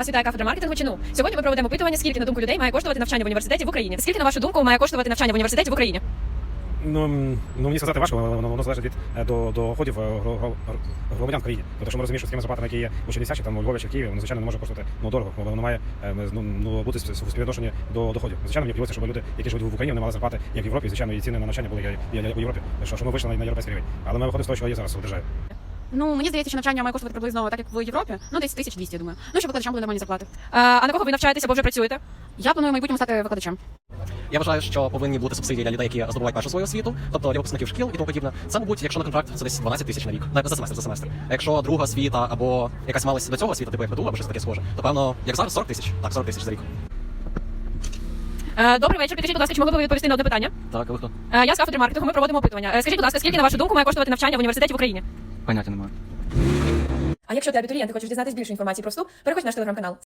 Вас вітає кафедра маркетингу чи ну? Сьогодні ми проведемо опитування, скільки на думку людей має коштувати навчання в університеті в Україні. Скільки на вашу думку має коштувати навчання в університеті в Україні? Ну, ну мені сказати важко, воно, воно залежить від е, до, доходів е, гро- гро- громадян в країні. Тобто, що ми розуміємо, що такими зарплатами, які є у Чернівцях, чи там у Львові чи в Києві, воно звичайно не може коштувати ну, дорого, бо воно має е, ну, ну, бути спів- співвідношені до доходів. Звичайно, мені хотілося, щоб люди, які живуть в Україні, вони мали зарплати, як в Європі, звичайно, і ціни на навчання були як у Європі, що, що ми вийшли на, на європейський рівень. Але ми виходимо з того, що є зараз у державі. Ну, мені здається, що навчання має коштувати приблизно так, як в Європі. Ну, десь 1200, я думаю. Ну, щоб викладачам були нормальні зарплати. А, на кого ви навчаєтеся або вже працюєте? Я планую в майбутньому стати викладачем. Я вважаю, що повинні бути субсидії для людей, які здобувають першу свою освіту, тобто для випускників шкіл і тому подібне. Це, мабуть, якщо на контракт, це десь 12 тисяч на рік. На- За семестр, за семестр. А якщо друга освіта або якась малась до цього освіта, типу як ПТУ або щось таке схоже, то певно, як зараз 40 тисяч. Так, 40 тисяч за рік. Е, добрий вечір. Підкажіть, будь ласка, чи могли б ви відповісти на одне питання? Так, а ви хто? Е, я з кафедри маркетингу. Ми проводимо опитування. Е, скажіть, будь ласка, скільки на вашу думку має коштувати навчання в університеті в Україні? Поняття немає. А якщо ти абітурієнт і хочеш дізнатися більше інформації про вступ, переходь в наш телеграм-канал.